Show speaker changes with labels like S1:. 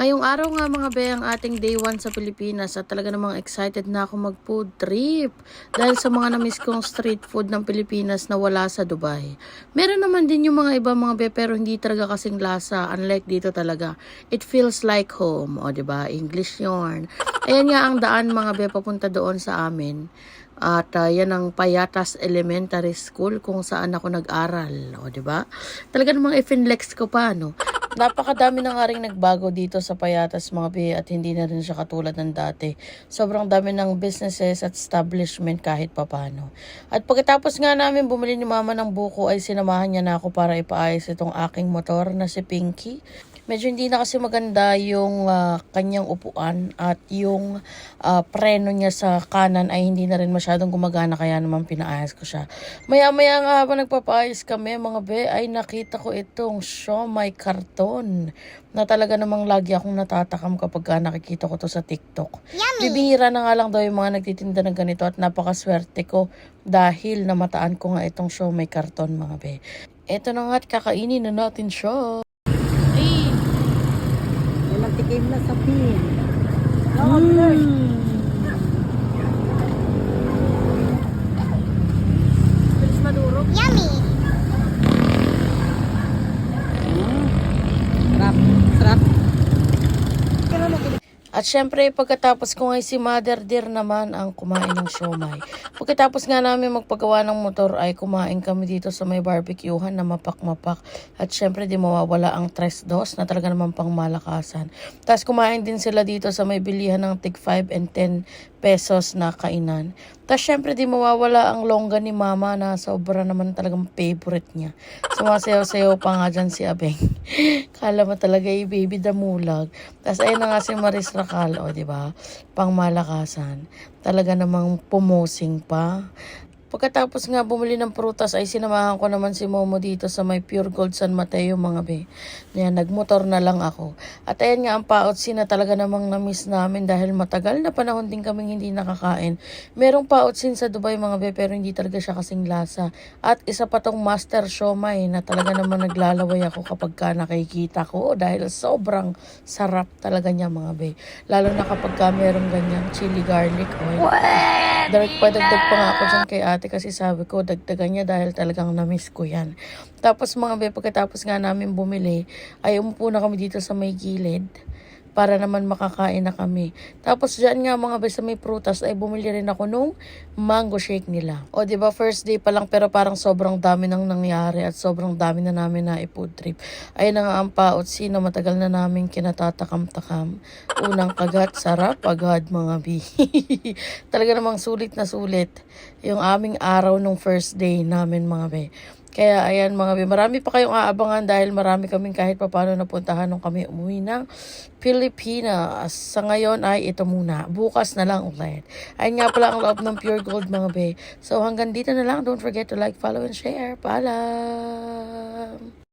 S1: Ngayong araw nga mga be ang ating day 1 sa Pilipinas at talaga namang excited na ako mag food trip dahil sa mga namiss kong street food ng Pilipinas na wala sa Dubai. Meron naman din yung mga iba mga be pero hindi talaga kasing lasa unlike dito talaga. It feels like home. O ba English yarn. Ayan nga ang daan mga be papunta doon sa amin. At ah, yan ang Payatas Elementary School kung saan ako nag-aral. O, ba? Talaga namang i-finlex ko pa, no? Napakadami na nga nagbago dito sa Payatas mga be at hindi na rin siya katulad ng dati. Sobrang dami ng businesses at establishment kahit papano. At pagkatapos nga namin bumili ni mama ng buko ay sinamahan niya na ako para ipaayos itong aking motor na si Pinky. Medyo hindi na kasi maganda yung ah, kanyang upuan at yung ah, preno niya sa kanan ay hindi na rin masyadong gumagana kaya naman pinaayos ko siya. Maya-maya nga habang nagpapaayos kami mga be ay nakita ko itong siomay karton na talaga namang lagi akong natatakam kapag ka nakikita ko to sa TikTok. Bibihira na nga lang daw yung mga nagtitinda ng ganito at napakaswerte ko dahil namataan ko nga itong siomay karton mga be. Ito na nga at kakainin na natin siya. Ay,
S2: Yan ang tikim na sa pin.
S1: bilis At syempre, pagkatapos ko nga si Mother Dear naman ang kumain ng siomay. Pagkatapos nga namin magpagawa ng motor ay kumain kami dito sa may barbecuehan na mapak-mapak. At syempre, di mawawala ang tres dos na talaga naman pang malakasan. Tapos kumain din sila dito sa may bilihan ng tig 5 and 10 pesos na kainan. Tapos syempre, di mawawala ang longga ni mama na sobra naman talagang favorite niya. Sumasayaw-sayaw pa nga dyan si Abeng. Kala mo talaga yung baby damulag. Tapos ayun na nga si Maris Racal, o di ba? Pang malakasan. Talaga namang pumosing pa. Pagkatapos nga bumili ng prutas ay sinamahan ko naman si Momo dito sa may Pure Gold San Mateo mga be. Yan, nagmotor na lang ako. At ayan nga ang paotsi na talaga namang namiss namin dahil matagal na panahon din kaming hindi nakakain. Merong paotsin sa Dubai mga be pero hindi talaga siya kasing lasa. At isa pa tong Master Siomay na talaga namang naglalaway ako kapag ka nakikita ko dahil sobrang sarap talaga niya mga be. Lalo na kapag ka merong ganyang chili garlic oil. Dark pa dagdag pa nga ako dyan kay ate kasi sabi ko dagdagan niya dahil talagang na-miss ko yan. Tapos mga be, pagkatapos nga namin bumili, ay umupo na kami dito sa may gilid para naman makakain na kami. Tapos dyan nga mga be sa may prutas ay bumili rin ako nung mango shake nila. O ba first day pa lang pero parang sobrang dami nang nangyari at sobrang dami na namin na i-food trip. Ayun na nga ang paot na matagal na namin kinatatakam-takam. Unang kagat, sarap, agad mga bi. Talaga namang sulit na sulit yung aming araw nung first day namin mga be. Kaya ayan mga be, marami pa kayong aabangan dahil marami kaming kahit papano napuntahan nung kami umuwi ng Pilipinas. Sa ngayon ay ito muna. Bukas na lang ulit. Ayun nga pala ang loob ng Pure Gold mga be. So hanggang dito na lang. Don't forget to like, follow, and share. Paalam!